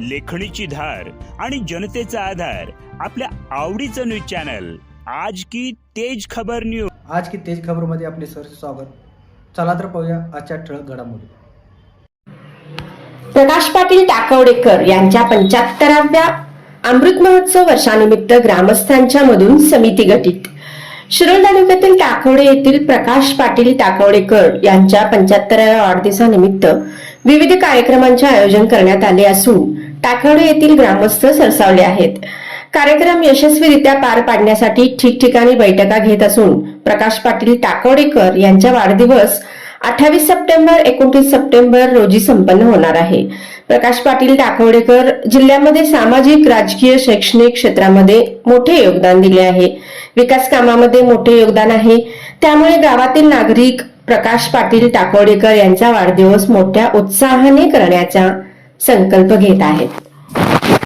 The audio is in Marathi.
लेखणीची धार आणि जनतेचा आधार आपल्या आवडीचं न्यूज चॅनल. आज की तेज खबर न्यूज आज की तेज खबरमध्ये आपले सर स्वागत. चला तर पाहूया आजच्या ठळक घडामोडी. प्रकाश पाटील टाकवडेकर यांच्या पंच्याहत्तराव्या अमृत महोत्सव वर्षानिमित्त ग्रामस्थांच्या मधून समिती गठीत. शिरोळ तालुक्यातील टाकवडे येथील प्रकाश पाटील टाकवडेकर यांच्या पंच्याहत्तराव्या वाढदिवसानिमित्त विविध कार्यक्रमांचे आयोजन करण्यात आले असून टाकवडे येथील ग्रामस्थ सरसावले आहेत. कार्यक्रम यशस्वीरित्या पार पाडण्यासाठी ठिकठिकाणी बैठका घेत असून प्रकाश पाटील टाकवडेकर यांचा वाढदिवस अठ्ठावीस सप्टेंबर एकोणतीस सप्टेंबर रोजी संपन्न होणार आहे. प्रकाश पाटील टाकवडेकर जिल्ह्यामध्ये सामाजिक राजकीय शैक्षणिक क्षेत्रामध्ये मोठे योगदान दिले आहे. विकास कामामध्ये मोठे योगदान आहे. त्यामुळे गावातील नागरिक प्रकाश पाटील टाकवडेकर यांचा वाढदिवस मोठ्या उत्साहाने करण्याचा संकल्प घेत आहेत.